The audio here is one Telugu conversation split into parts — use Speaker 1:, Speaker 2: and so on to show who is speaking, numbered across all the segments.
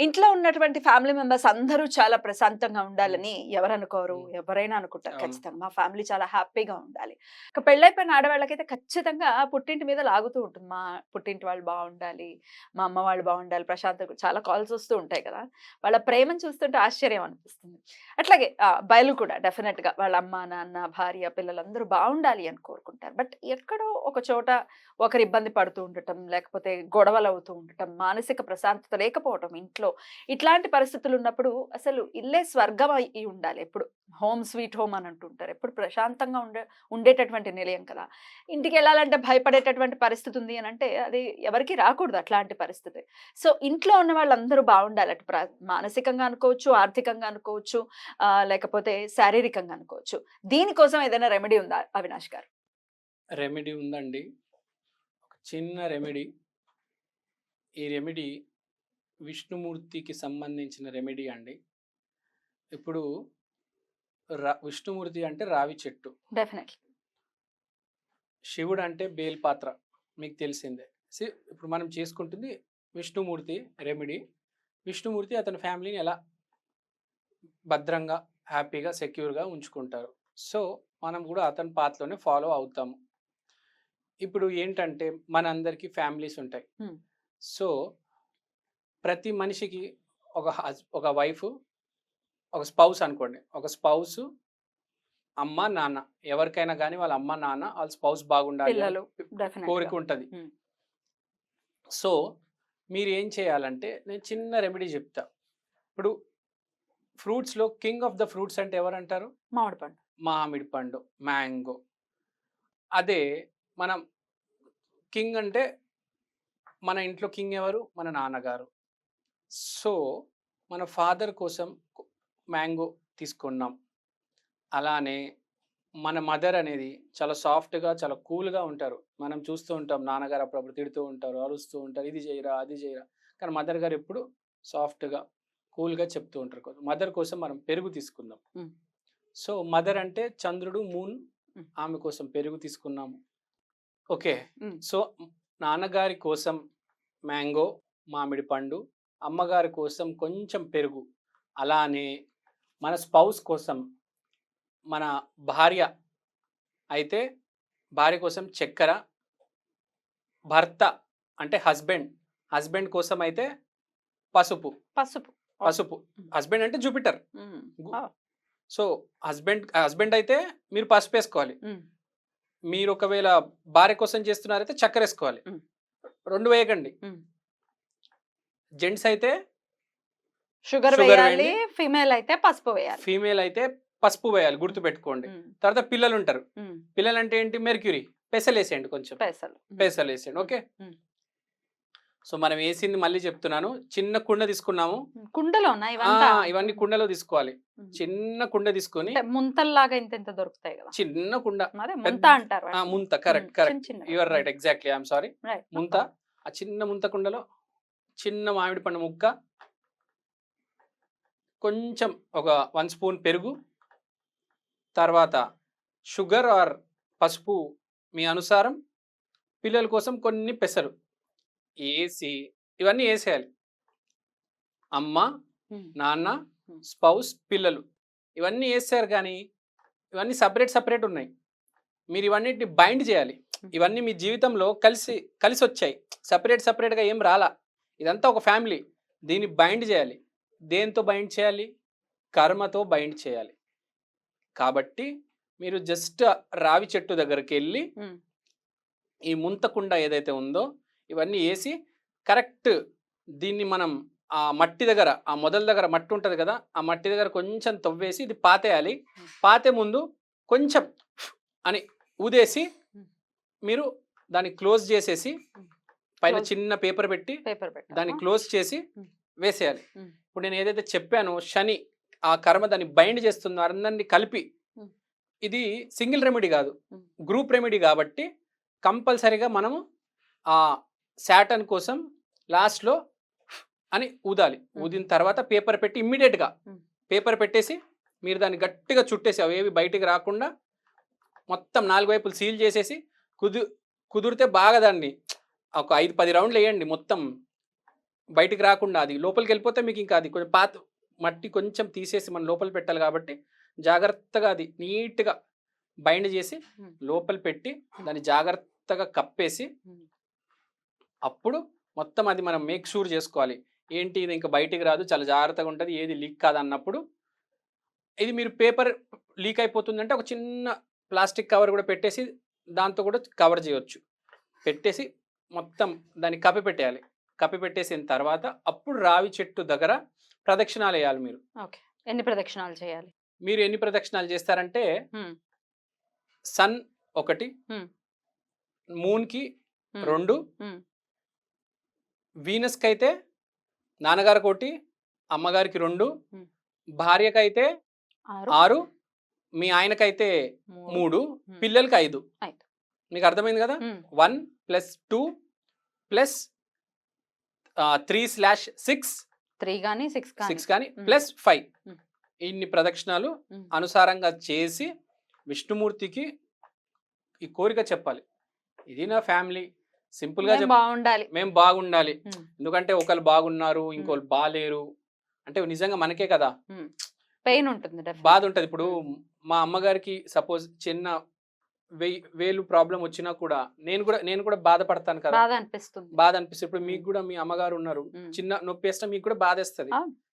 Speaker 1: ఇంట్లో ఉన్నటువంటి ఫ్యామిలీ మెంబర్స్ అందరూ చాలా ప్రశాంతంగా ఉండాలని ఎవరు అనుకోరు. ఎవరైనా అనుకుంటారు. ఖచ్చితంగా. మా ఫ్యామిలీ చాలా హ్యాపీగా ఉండాలి. ఒక పెళ్ళైపోయిన ఆడవాళ్ళకైతే ఖచ్చితంగా పుట్టింటి మీద లాగుతూ ఉంటుంది. మా పుట్టింటి వాళ్ళు బాగుండాలి మా అమ్మ వాళ్ళు బాగుండాలి ప్రశాంత్ చాలా కాల్స్ వస్తూ ఉంటాయి కదా. వాళ్ళ ప్రేమను చూస్తుంటే ఆశ్చర్యం అనిపిస్తుంది. అట్లాగే బయలు కూడా డెఫినెట్గా వాళ్ళ అమ్మ నాన్న భార్య పిల్లలందరూ బాగుండాలి అని కోరుకుంటారు. బట్ ఎక్కడో ఒక చోట ఒకరు ఇబ్బంది పడుతూ ఉండటం లేకపోతే గొడవలు అవుతూ ఉండటం మానసిక ప్రశాంతత లేకపోవటం ఇంట్లో ఇట్లాంటి పరిస్థితులు ఉన్నప్పుడు అసలు ఇల్లే స్వర్గం అయి ఉండాలి. ఎప్పుడు హోమ్ స్వీట్ హోమ్ అని అంటుంటారు. ఎప్పుడు ప్రశాంతంగా ఉండే ఉండేటటువంటి నిలయం కదా. ఇంటికి వెళ్ళాలంటే భయపడేటటువంటి పరిస్థితి ఉంది అని అంటే అది ఎవరికి రాకూడదు అట్లాంటి పరిస్థితి. సో ఇంట్లో ఉన్న వాళ్ళందరూ బాగుండాలి అటు ప్ర- మానసికంగా అనుకోవచ్చు ఆర్థికంగా అనుకోవచ్చు లేకపోతే శారీరకంగా అనుకోవచ్చు. దీనికోసం ఏదైనా రెమెడీ ఉందా అవినాష్ గారు?
Speaker 2: రెమెడీ ఉందండి. చిన్న రెమెడీ. ఈ రెమెడీ విష్ణుమూర్తికి సంబంధించిన రెమెడీ అండి. ఇప్పుడు రా విష్ణుమూర్తి అంటే రావి చెట్టు.
Speaker 1: డెఫినెట్లీ.
Speaker 2: శివుడు అంటే బేల్పాత్ర మీకు తెలిసిందే. సి ఇప్పుడు మనం చేసుకుంటుంది విష్ణుమూర్తి రెమెడీ. విష్ణుమూర్తి అతని ఫ్యామిలీని ఎలా భద్రంగా హ్యాపీగా సెక్యూర్గా ఉంచుకుంటారు. సో మనం కూడా అతని పాత్రలోనే ఫాలో అవుతాము. ఇప్పుడు ఏంటంటే మనందరికీ ఫ్యామిలీస్ ఉంటాయి. సో ప్రతి మనిషికి ఒక హస్ ఒక వైఫ్ ఒక స్పౌస్ అనుకోండి. ఒక స్పౌస్ అమ్మ నాన్న. ఎవరికైనా కానీ వాళ్ళ అమ్మ నాన్న వాళ్ళ స్పౌస్ బాగుండాలి కోరిక ఉంటుంది. సో మీరు ఏం చేయాలంటే నేను చిన్న రెమెడీ చెప్తా. ఇప్పుడు ఫ్రూట్స్లో కింగ్ ఆఫ్ ద ఫ్రూట్స్ అంటే ఎవరు అంటారు
Speaker 1: మామిడి పండు
Speaker 2: మామిడి పండు మ్యాంగో. అదే మనం కింగ్ అంటే మన ఇంట్లో కింగ్ ఎవరు? మన నాన్నగారు. సో మన ఫాదర్ కోసం మ్యాంగో తీసుకున్నాం. అలానే మన మదర్ అనేది చాలా సాఫ్ట్గా చాలా కూల్గా ఉంటారు. మనం చూస్తూ ఉంటాం నాన్నగారు అప్పుడప్పుడు తిడుతూ ఉంటారు అరుస్తూ ఉంటారు ఇది చేయరా అది చేయరా. కానీ మదర్ గారు ఎప్పుడు సాఫ్ట్గా కూల్గా చెప్తూ ఉంటారు. మదర్ కోసం మనం పెరుగు తీసుకుందాం. సో మదర్ అంటే చంద్రుడు మూన్. ఆమె కోసం పెరుగు తీసుకున్నాము. ఓకే. సో నాన్నగారి కోసం మ్యాంగో మామిడి పండు అమ్మగారి కోసం కొంచెం పెరుగు అలానే మన స్పౌస్ కోసం మన భార్య అయితే భార్య కోసం చక్కెర భర్త అంటే హస్బెండ్ హస్బెండ్ కోసం అయితే పసుపు.
Speaker 1: పసుపు.
Speaker 2: పసుపు. హస్బెండ్ అంటే జూపిటర్. సో హస్బెండ్ హస్బెండ్ అయితే మీరు పసుపు వేసుకోవాలి. మీరు ఒకవేళ భార్య కోసం చేస్తున్నారైతే చక్కెర వేసుకోవాలి. రెండు వేయకండి. జెంట్స్ అయితే
Speaker 1: షుగర్ వేయాలి. ఫీమేల్ అయితే పసుపు వేయాలి
Speaker 2: ఫీమేల్ అయితే పసుపు వేయాలి గుర్తు పెట్టుకోండి. తర్వాత పిల్లలు ఉంటారు. పిల్లలు అంటే ఏంటి మెర్క్యూరీ పెసలు వేసేయండి కొంచెం
Speaker 1: పెసలు.
Speaker 2: పెసలు వేసేయండి ఓకే. సో మనం వేసింది మళ్ళీ చెప్తున్నాను. చిన్న కుండ తీసుకున్నాము.
Speaker 1: ఇవంతా?
Speaker 2: ఇవన్నీ కుండలో తీసుకోవాలి. చిన్న కుండ తీసుకొని
Speaker 1: ముంతల్లాగా ఇంత ఇంత దొరుకుతాయి కదా?
Speaker 2: చిన్న కుండ.
Speaker 1: ముంత అంటారు.
Speaker 2: ముంత. Correct. Correct. Your right. Exactly. I'm sorry. ముంత. ఆ చిన్న ముంత కుండలో చిన్న మామిడి పండు ముక్క. కొంచెం ఒక వన్ స్పూన్ పెరుగు. తర్వాత షుగర్ ఆర్ పసుపు మీ అనుసారం. పిల్లల కోసం కొన్ని పెసలు. వేసి ఇవన్నీ వేసేయాలి అమ్మ
Speaker 1: మ్మ్.
Speaker 2: నాన్న. స్పౌస్ పిల్లలు ఇవన్నీ వేసారు కానీ ఇవన్నీ సపరేట్ సపరేట్ ఉన్నాయి. మీరు ఇవన్నిటిని బైండ్ చేయాలి. ఇవన్నీ మీ జీవితంలో కలిసి కలిసి వచ్చాయి సపరేట్ సపరేట్గా ఏం రాలా. ఇదంతా ఒక ఫ్యామిలీ. దీన్ని బైండ్ చేయాలి. దేంతో బైండ్ చేయాలి? కర్మతో బైండ్ చేయాలి. కాబట్టి మీరు జస్ట్ రావి చెట్టు దగ్గరికి వెళ్ళి. ఈ ముంతకుండ ఏదైతే ఉందో ఇవన్నీ వేసి కరెక్ట్ దీన్ని మనం ఆ మట్టి దగ్గర ఆ మొదల దగ్గర మట్టి ఉంటుంది కదా ఆ మట్టి దగ్గర కొంచెం తవ్వేసి ఇది పాతేయాలి పాతే ముందు కొంచెం అని ఊదేసి మీరు దాన్ని క్లోజ్ చేసేసి పైన. చిన్న పేపర్ పెట్టి దాన్ని క్లోజ్ చేసి. వేసేయాలి. ఇప్పుడు నేను ఏదైతే చెప్పానో శని ఆ కర్మ దాన్ని బైండ్ చేస్తుంది అందరినీ కలిపి. ఇది సింగిల్ రెమెడీ కాదు. గ్రూప్ రెమెడీ కాబట్టి కంపల్సరీగా మనము ఆ శాటన్ కోసం లాస్ట్లో అని ఊదాలి. ఊదిన తర్వాత పేపర్ పెట్టి ఇమ్మీడియట్గా. పేపర్ పెట్టేసి మీరు దాన్ని గట్టిగా చుట్టేసి అవేవి బయటికి రాకుండా మొత్తం నాలుగు వైపులు సీల్ చేసేసి కుదు కుదిరితే బాగా దాన్ని ఒక ఐదు పది రౌండ్లు వేయండి మొత్తం బయటికి రాకుండా అది లోపలికి వెళ్ళిపోతే మీకు ఇంకా అది కొంచెం పాత మట్టి కొంచెం తీసేసి మనం లోపల పెట్టాలి కాబట్టి జాగ్రత్తగా అది నీట్గా బైండ్ చేసి. లోపల పెట్టి దాన్ని జాగ్రత్తగా కప్పేసి. అప్పుడు మొత్తం అది మనం మేక్ షూర్ చేసుకోవాలి ఏంటి ఇది ఇంకా బయటికి రాదు చాలా జాగ్రత్తగా ఉంటుంది ఏది లీక్ కాదు అన్నప్పుడు ఇది మీరు పేపర్ లీక్ అయిపోతుందంటే ఒక చిన్న ప్లాస్టిక్ కవర్ కూడా పెట్టేసి దాంతో కూడా కవర్ చేయొచ్చు పెట్టేసి మొత్తం దాన్ని కప్పి పెట్టేయాలి కప్పి పెట్టేసిన తర్వాత అప్పుడు రావి చెట్టు దగ్గర ప్రదక్షిణాలు వేయాలి మీరు
Speaker 1: ఓకే ఎన్ని ప్రదక్షిణాలు చేయాలి
Speaker 2: మీరు ఎన్ని ప్రదక్షిణాలు చేస్తారంటే. సన్ ఒకటి. మూన్కి. రెండు. వీనస్కి అయితే నాన్నగారికి ఒకటి అమ్మగారికి రెండు. భార్యకైతే
Speaker 1: ఆరు
Speaker 2: మీ ఆయనకైతే
Speaker 1: మూడు.
Speaker 2: పిల్లలకి ఐదు. మీకు అర్థమైంది కదా one plus two plus three slash six
Speaker 1: three కానీ సిక్స్
Speaker 2: సిక్స్ కానీ. Plus five. ఇన్ని ప్రదక్షిణాలు. అనుసారంగా చేసి విష్ణుమూర్తికి ఈ కోరిక చెప్పాలి ఇది నా ఫ్యామిలీ సింపుల్గా
Speaker 1: బాగుండాలి
Speaker 2: మేము బాగుండాలి. ఎందుకంటే ఒకరు బాగున్నారు ఇంకోళ్ళు బాలేరు. అంటే నిజంగా మనకే కదా.
Speaker 1: పెయిన్ ఉంటుంది.
Speaker 2: బాధ ఉంటది ఇప్పుడు మా అమ్మగారికి సపోజ్ చిన్న వేలు ప్రాబ్లం వచ్చినా కూడా నేను కూడా నేను కూడా బాధపడతాను కదా.
Speaker 1: బాధ అనిపిస్తుంది.
Speaker 2: బాధ అనిపిస్తుంది. ఇప్పుడు మీకు కూడా మీ అమ్మగారు ఉన్నారు. చిన్న నొప్పి వేస్తే మీకు కూడా బాధేస్తుంది.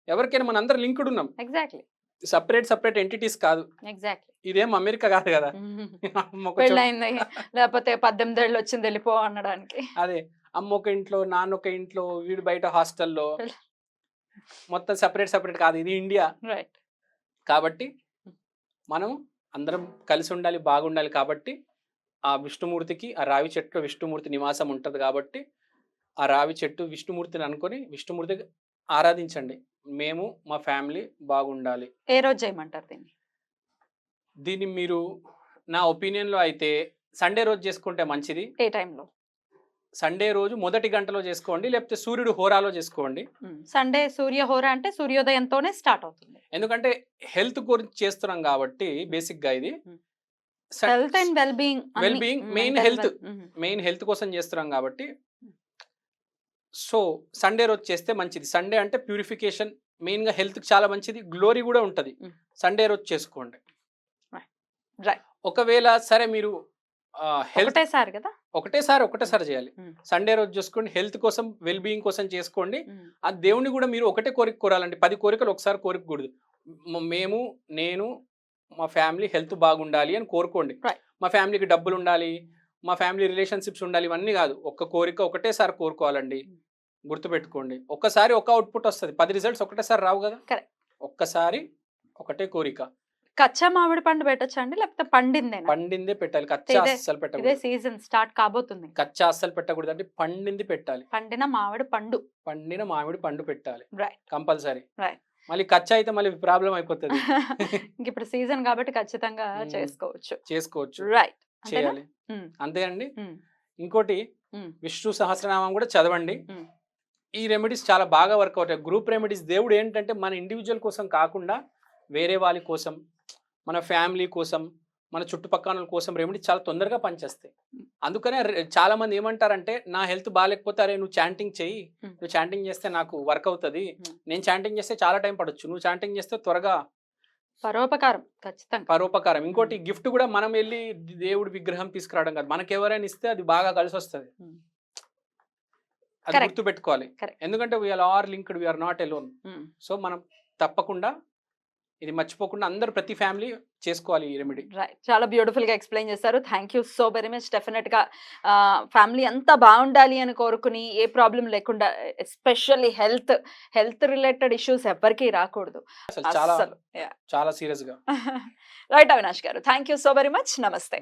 Speaker 2: ఎవరికైనా మన అందరు లింక్డ్ ఉన్నాం.
Speaker 1: ఎగ్జాక్ట్లీ.
Speaker 2: సపరేట్ సపరేట్ ఎంటిటీస్ కాదు.
Speaker 1: ఎగ్జాక్ట్లీ
Speaker 2: ఇదేం అమెరికా కాదు కదా.
Speaker 1: పెళ్ళయింది. లేకపోతే పద్దెనిమిది ఏళ్ళు వచ్చింది వెళ్ళిపో అనడానికి.
Speaker 2: అదే అమ్మ ఒక ఇంట్లో నాన్న ఒక ఇంట్లో వీడు బయట హాస్టల్లో. మొత్తం సపరేట్ సపరేట్ కాదు. ఇది ఇండియా.
Speaker 1: రైట్
Speaker 2: కాబట్టి మనం అందరం కలిసి ఉండాలి బాగుండాలి కాబట్టి ఆ విష్ణుమూర్తికి ఆ రావి చెట్టు విష్ణుమూర్తి నివాసం ఉంటుంది కాబట్టి ఆ రావి చెట్టు విష్ణుమూర్తిని అనుకొని విష్ణుమూర్తికి ఆరాధించండి. మేము మా ఫ్యామిలీ బాగుండాలి.
Speaker 1: ఏ రోజు చేయమంటారు దీన్ని?
Speaker 2: దీన్ని మీరు నా ఒపీనియన్లో అయితే సండే రోజు చేసుకుంటే మంచిది.
Speaker 1: ఏ టైంలో?
Speaker 2: సండే రోజు మొదటి గంటలో చేసుకోండి లేకపోతే సూర్యుడు హోరాలో చేసుకోండి.
Speaker 1: సండే సూర్యహోర అంటే సూర్యోదయంతోనే స్టార్ట్ అవుతుంది.
Speaker 2: ఎందుకంటే హెల్త్ గురించి చేస్తున్నాం కాబట్టి బేసిక్గా ఇది.
Speaker 1: Hmm. Health and well being
Speaker 2: Well-being, main health. Main health కోసం చేస్తున్నాం కాబట్టి సో సండే రోజు చేస్తే మంచిది. సండే అంటే ప్యూరిఫికేషన్ మెయిన్గా హెల్త్కి చాలా మంచిది. గ్లోరీ కూడా ఉంటుంది. సండే రోజు చేసుకోండి. ఒకవేళ సరే మీరు
Speaker 1: ఒకటేసారి కదా?
Speaker 2: ఒకటేసారి ఒకటేసారి చేయాలి. సండే రోజు చూసుకోండి. హెల్త్ కోసం వెల్ బీయింగ్ కోసం చేసుకోండి. ఆ దేవుని కూడా మీరు ఒకటే కోరిక కోరాలండి. పది కోరికలు ఒకసారి కోరికకూడదు మ- మేము నేను మా ఫ్యామిలీ హెల్త్ బాగుండాలి అని కోరుకోండి. మా ఫ్యామిలీకి డబ్బులు ఉండాలి మా ఫ్యామిలీ రిలేషన్షిప్స్ ఉండాలి ఇవన్నీ కాదు. ఒక్క కోరిక ఒకటేసారి కోరుకోవాలండి. గుర్తుపెట్టుకోండి. ఒక్కసారి ఒక అవుట్పుట్ వస్తుంది. పది రిజల్ట్స్ ఒకటేసారి రావు కదా. ఒక్కసారి ఒకటే కోరిక.
Speaker 1: కచ్చా మామిడి పండు పెట్టచ్చా అండి? లేకపోతే పండిందేనా?
Speaker 2: పండిందే పెట్టాలి. కచ్చా అస్సలు పెట్టకూడదు.
Speaker 1: సీజన్ స్టార్ట్ కాబోతుంది.
Speaker 2: కచ్చా అస్సలు పెట్టకూడదు అంటే పండింది పెట్టాలి.
Speaker 1: పండిన మామిడి పండు.
Speaker 2: పండిన మామిడి పండు పెట్టాలి. కంపల్సరీ. మళ్ళీ కచ్చా అయితే మళ్ళీ ప్రాబ్లం అయిపోతుంది.
Speaker 1: ఇంక ఇప్పుడు సీజన్ కాబట్టి ఖచ్చితంగా. చేసుకోవచ్చు.
Speaker 2: చేసుకోవచ్చు.
Speaker 1: రైట్.
Speaker 2: చేయాలి. అంతే అండి. ఇంకోటి. విష్ణు సహస్రనామం కూడా చదవండి. ఈ రెమెడీస్ చాలా బాగా వర్క్ అవుతాయి. గ్రూప్ రెమెడీస్ దేవుడు ఏంటంటే మన ఇండివిజువల్ కోసం కాకుండా వేరే వాళ్ళ కోసం మన ఫ్యామిలీ కోసం మన చుట్టుపక్కల కోసం రెమెడీ చాలా తొందరగా పనిచేస్తాయి. అందుకనే చాలా మంది ఏమంటారంటే నా హెల్త్ బాగాలేకపోతే అరే నువ్వు చాంటింగ్ చెయ్యి. నువ్వు చాంటింగ్ చేస్తే నాకు వర్క్ అవుతుంది. నేను చాంటింగ్ చేస్తే చాలా టైం పడొచ్చు. నువ్వు చాంటింగ్ చేస్తే త్వరగా
Speaker 1: పరోపకారం ఖచ్చితంగా.
Speaker 2: పరోపకారం. ఇంకోటి గిఫ్ట్ కూడా మనం వెళ్ళి దేవుడి విగ్రహం తీసుకురావడం కాదు. మనకి ఎవరైనా ఇస్తే అది బాగా కలిసి వస్తుంది. అది. గుర్తు పెట్టుకోవాలి. ఎందుకంటే we are are linked we are not alone. So మనం తప్పకుండా ఇది మర్చిపోకుండా అందరూ ప్రతి ఫ్యామిలీ చేసుకోవాలి ఈ రెమెడీ.
Speaker 1: రైట్ చాలా బ్యూటిఫుల్గా ఎక్స్ప్లెయిన్ చేశారు. Thank you so very much. డెఫినెట్గా ఫ్యామిలీ అంతా బాగుండాలి అని కోరుకుని ఏ ప్రాబ్లం లేకుండా especially health health related issues ఎవరికీ రాకూడదు.
Speaker 2: చాలా సీరియస్గా
Speaker 1: right Avinash garu. Thank you so very much. నమస్తే.